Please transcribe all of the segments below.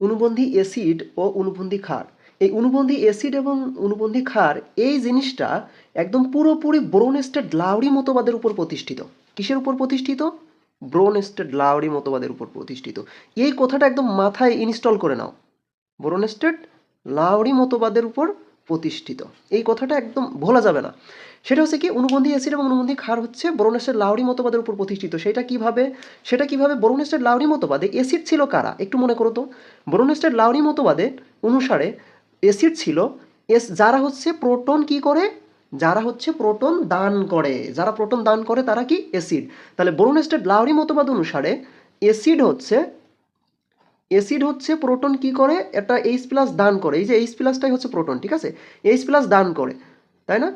অনুবন্ধী acid ও অনুবন্ধী ক্ষার। এই অনুবন্ধী acid এবং অনুবন্ধী ক্ষার এই জিনিসটা একদম পুরোপুরি ব্রোনেস্টেড লাউরি মতবাদের উপর প্রতিষ্ঠিত। কিসের উপর প্রতিষ্ঠিত? ব্রোনেস্টেড লাউরি মতবাদের উপর প্রতিষ্ঠিত। এই কথাটা একদম মাথায় ইনস্টল করে নাও। ব্রোনস্টেড লাউরি মতবাদের উপর প্রতিষ্ঠিত। এই কথাটা একদম ভোলা যাবে না। সেটা হচ্ছে কি, অনুবন্ধী অ্যাসিড এবং অনুবন্ধী ক্ষার হচ্ছে ব্রোনেস্টের লাউরি মতবাদের উপর প্রতিষ্ঠিত। সেটা কীভাবে সেটা কীভাবে ব্রোনেস্টের লাউরি মতবাদে অ্যাসিড ছিল কারা? একটু মনে করো তো। ব্রোনেস্টের লাউরি মতবাদে অনুসারে অ্যাসিড ছিল, এস, যারা হচ্ছে প্রোটন কি করে? যারা হচ্ছে প্রোটন দান করে। যারা প্রোটন দান করে তারা কি? অ্যাসিড তাহলে ব্রোনেস্টেড লাউরি মতবাদ অনুসারে অ্যাসিড হচ্ছে অ্যাসিড হচ্ছে প্রোটন কি করে? একটা এইচ প্লাস দান করে। এই যে এইচ প্লাসটাই হচ্ছে প্রোটন, ঠিক আছে? এইচ প্লাস দান করে, তাই না?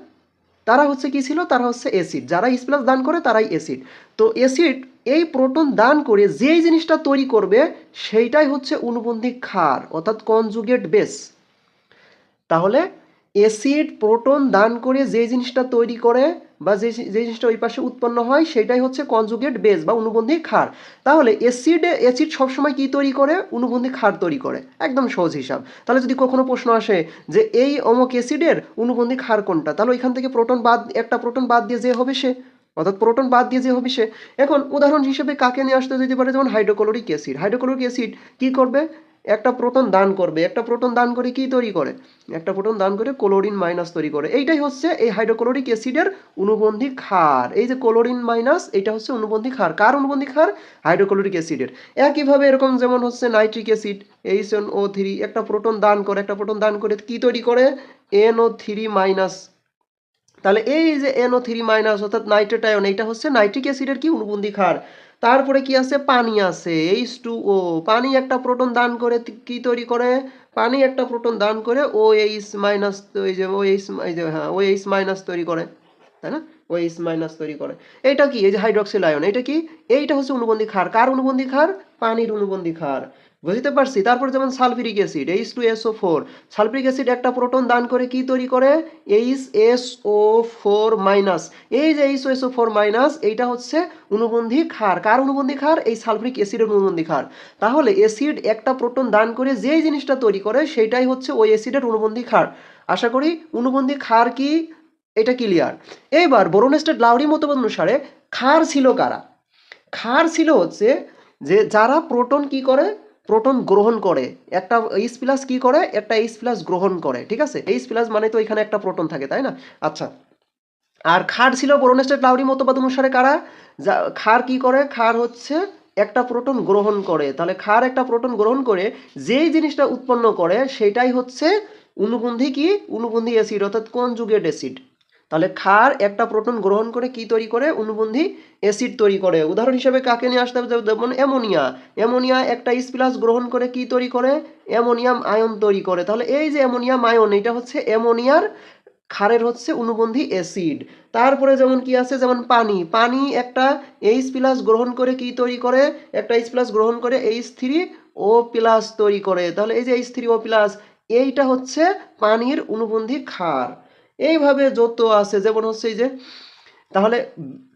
তারা হচ্ছে কি ছিল? তারা হচ্ছে অ্যাসিড। যারা এইচ প্লাস দান করে, তারাই অ্যাসিড। তো অ্যাসিড এই প্রোটন দান করে যেই জিনিসটা তৈরি করবে, সেইটাই হচ্ছে অনুবন্ধী ক্ষার, অর্থাৎ কনজুগেট বেস। তাহলে অ্যাসিড প্রোটন দান করে যে জিনিসটা তৈরি করে বা যে যে জিনিসটা ওই পাশে উৎপন্ন হয়, সেটাই হচ্ছে কনজুগেট বেস বা অনুবন্ধী ক্ষার। তাহলে অ্যাসিড অ্যাসিড সবসময় কি তৈরি করে? অনুবন্ধী ক্ষার তৈরি করে। একদম সহজ হিসাব। তাহলে যদি কখনো প্রশ্ন আসে যে এই অমক অ্যাসিডের অনুবন্ধী ক্ষার কোনটা? তাহলে ওইখান থেকে প্রোটন বাদ, একটা প্রোটন বাদ দিয়ে যে হবে সে। অর্থাৎ প্রোটন বাদ দিয়ে যে হবে সে। এখন উদাহরণ হিসেবে কাকে নিয়ে আসতে যেতে পারে? যেমন হাইড্রোক্লোরিক অ্যাসিড হাইড্রোক্লোরিক অ্যাসিড কি করবে? একটা প্রোটন দান করবে, একটা প্রোটন দান করে কি তৈরি করে? একটা প্রোটন দান করে ক্লোরিন মাইনাস তৈরি করে। এইটাই হচ্ছে এই হাইড্রোক্লোরিক অ্যাসিডের অনুবন্ধী ক্ষার। এই যে ক্লোরিন মাইনাস এটা হচ্ছে অনুবন্ধী ক্ষার। কার অনুবন্ধী ক্ষার? হাইড্রোক্লোরিক অ্যাসিডের একইভাবে এরকম যেমন হচ্ছে nitric acid H N O three একটা প্রোটন দান করে, একটা প্রোটন দান করে কি তৈরি করে? এন ও থ্রি মাইনাস তাহলে এই যে এনও থ্রি মাইনাস অর্থাৎ নাইট্রেট আয়ন এইটা হচ্ছে নাইট্রিক অ্যাসিডের কি? অনুবন্ধী ক্ষার। তারপরে কি আছে? পানি আছে। এইচ টু ও পানি একটা প্রোটন দান করে কি তৈরি করে? পানি একটা প্রোটন দান করে ও এইচ মাইনাস ওই যে ও এইচ এই যে হ্যাঁ ও এইচ মাইনাস তৈরি করে। তাই না? ও এইচ মাইনাস তৈরি করে। এটা কি? এই যে হাইড্রক্সিল আয়ন এটা কি? এইটা হচ্ছে অনুবন্ধী ক্ষার। কার অনুবন্ধী ক্ষার? পানির অনুবন্ধী ক্ষার। বুঝতে পারছি? তারপর যেমন sulphuric acid H two S O four sulphuric acid একটা প্রোটন দান করে কি তৈরি করে? H S O four minus এই যে H S O four minus এইটা হচ্ছে অনুবন্ধী ক্ষার। কার অনুবন্ধী ক্ষার? এই সালফিরিক অ্যাসিডের অনুবন্ধী ক্ষার। তাহলে অ্যাসিড একটা প্রোটন দান করে যেই জিনিসটা তৈরি করে সেটাই হচ্ছে ওই অ্যাসিডের অনুবন্ধী ক্ষার। আশা করি অনুবন্ধী ক্ষার কি? এটা ক্লিয়ার এইবার বোরোনেস্টেড লাউরি মতবাদ অনুসারে ক্ষার ছিল কারা? ক্ষার ছিল হচ্ছে যে যারা প্রোটন কি করে? প্রোটন গ্রহণ করে। একটা এইচ প্লাস কি করে? একটা এইচ প্লাস গ্রহণ করে, ঠিক আছে? এইচ প্লাস মানে তো এখানে একটা প্রোটন থাকে, তাই না? আচ্ছা। আর খার ছিল বোরোনেস্টেড লাউরি মতবাদ অনুসারে কারা? যা খার কি করে? খার হচ্ছে একটা প্রোটন গ্রহণ করে। তাহলে খার একটা প্রোটন গ্রহণ করে, যেই জিনিসটা উৎপন্ন করে, সেটাই হচ্ছে অনুবন্ধী কি? অনুবন্ধী অ্যাসিড অর্থাৎ কনজুগেট অ্যাসিড তাহলে ক্ষার একটা প্রোটন গ্রহণ করে কি তৈরি করে? অনুবন্ধী অ্যাসিড তৈরি করে। উদাহরণ হিসেবে কাকে নিয়ে আসতে হবে? যেমন অ্যামোনিয়া। অ্যামোনিয়া একটা ইস প্লাস গ্রহণ করে কি তৈরি করে? অ্যামোনিয়াম আয়ন তৈরি করে। তাহলে এই যে অ্যামোনিয়াম আয়ন, এটা হচ্ছে অ্যামোনিয়ার ক্ষারের হচ্ছে অনুবন্ধী অ্যাসিড। তারপরে যেমন কি আছে? যেমন পানি। পানি একটা এইচ প্লাস গ্রহণ করে কি তৈরি করে? একটা এইচ প্লাস গ্রহণ করে এইচ থ্রি ও প্লাস তৈরি করে। তাহলে এই যে এইচ থ্রি ও প্লাস, এইটা হচ্ছে পানির অনুবন্ধী ক্ষার। এইভাবে যত আছে, যেমন হচ্ছে এই যে, তাহলে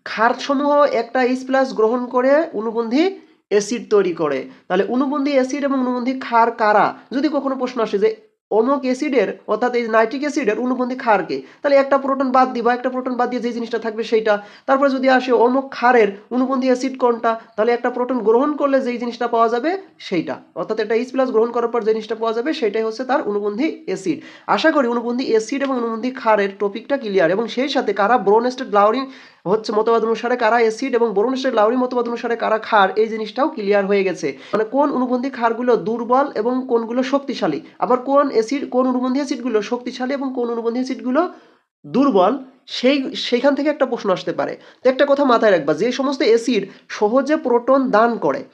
খারসমূহ সমূহ একটা এইচ প্লাস গ্রহণ করে অনুবন্ধী অ্যাসিড তৈরি করে। তাহলে অনুবন্ধী অ্যাসিড এবং অনুবন্ধী খার কারা? যদি কখনো প্রশ্ন আসে যে অমুক অ্যাসিডের, অর্থাৎ এই নাইট্রিক অ্যাসিডের অনুবন্ধী ক্ষারকে, তাহলে একটা প্রোটন বাদ দিই বা একটা প্রোটন বাদ দিয়ে যে জিনিসটা থাকবে সেইটা। তারপরে যদি আসে অমুক ক্ষারের অনুবন্ধী অ্যাসিড কোনটা, তাহলে একটা প্রোটন গ্রহণ করলে যেই জিনিসটা পাওয়া যাবে সেইটা। অর্থাৎ একটা এইচ প্লাস গ্রহণ করার পর যে জিনিসটা পাওয়া যাবে সেটাই হচ্ছে তার অনুবন্ধী অ্যাসিড। আশা করি অনুবন্ধী অ্যাসিড এবং অনুবন্ধী ক্ষারের টপিকটা ক্লিয়ার এবং সেই সাথে কারা ব্রোনেস্টেড লাউরি হচ্ছে মতবাদ অনুসারে কারা অ্যাসিড এবং বোরোনেস্টেড লাউরি মতবাদ অনুসারে কারা ক্ষার, এই জিনিসটাও ক্লিয়ার হয়ে গেছে। মানে কোন অনুবন্ধী ক্ষারগুলো দুর্বল এবং কোনগুলো শক্তিশালী? আবার কোন অ্যাসিড কোন অনুবন্ধী অ্যাসিডগুলো শক্তিশালী এবং কোন অনুবন্ধী অ্যাসিডগুলো দুর্বল? সেই, সেইখান থেকে একটা প্রশ্ন আসতে পারে। তো একটা কথা মাথায় রাখবা, যে সমস্ত অ্যাসিড সহজে প্রোটন দান করে,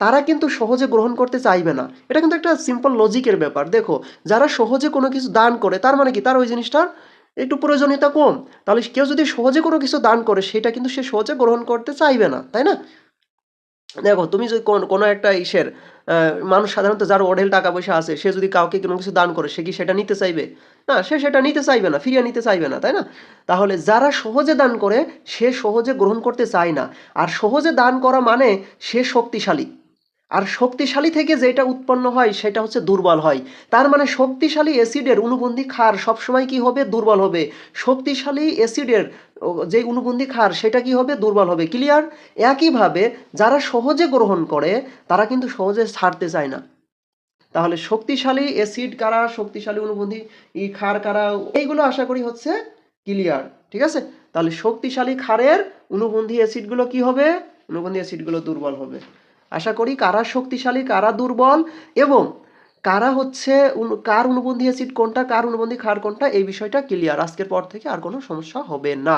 তারা কিন্তু সহজে গ্রহণ করতে চাইবে না। এটা কিন্তু একটা সিম্পল লজিকের ব্যাপার। দেখো, যারা সহজে কোনো কিছু দান করে, তার মানে কি? তার ওই জিনিসটার একটু প্রয়োজনীয়তা কম। তাহলে কেউ যদি সহজে কোনো কিছু দান করে, সেটা কিন্তু সে সহজে গ্রহণ করতে চাইবে না, তাই না? দেখো, তুমি যদি কোন- একটা ইসের মানুষ সাধারণত যার অঢেল টাকা পয়সা আছে, সে যদি কাউকে কোনো কিছু দান করে, সে কি সেটা নিতে চাইবে? না, সে সেটা নিতে চাইবে না, ফিরিয়ে নিতে চাইবে না, তাই না? তাহলে যারা সহজে দান করে, সে সহজে গ্রহণ করতে চায় না। আর সহজে দান করা মানে সে শক্তিশালী। আর শক্তিশালী থেকে যেটা উৎপন্ন হয় সেটা হচ্ছে দুর্বল হয়। তার মানে শক্তিশালী অ্যাসিডের অনুবন্ধী ক্ষার সবসময় কি হবে? দুর্বল হবে। শক্তিশালী অ্যাসিডের যে অনুবন্ধী ক্ষার সেটা কি হবে? দুর্বল হবে। ক্লিয়ার একইভাবে যারা সহজে গ্রহণ করে, তারা কিন্তু সহজে ছাড়তে চায় না। তাহলে শক্তিশালী অ্যাসিড কারা? শক্তিশালী অনুবন্ধী ই ক্ষার কারা? এইগুলো আশা করি হচ্ছে ক্লিয়ার ঠিক আছে? তাহলে শক্তিশালী ক্ষারের অনুবন্ধী অ্যাসিডগুলো কি হবে? অনুবন্ধী অ্যাসিডগুলো দুর্বল হবে। আশা করি কারা শক্তিশালী, কারা দুর্বল এবং কারা হচ্ছে কার অনুবন্ধী অ্যাসিড কোনটা, কার অনুবন্ধী ক্ষার কোনটা, এই বিষয়টা ক্লিয়ার আজকের পর থেকে আর কোনো সমস্যা হবে না।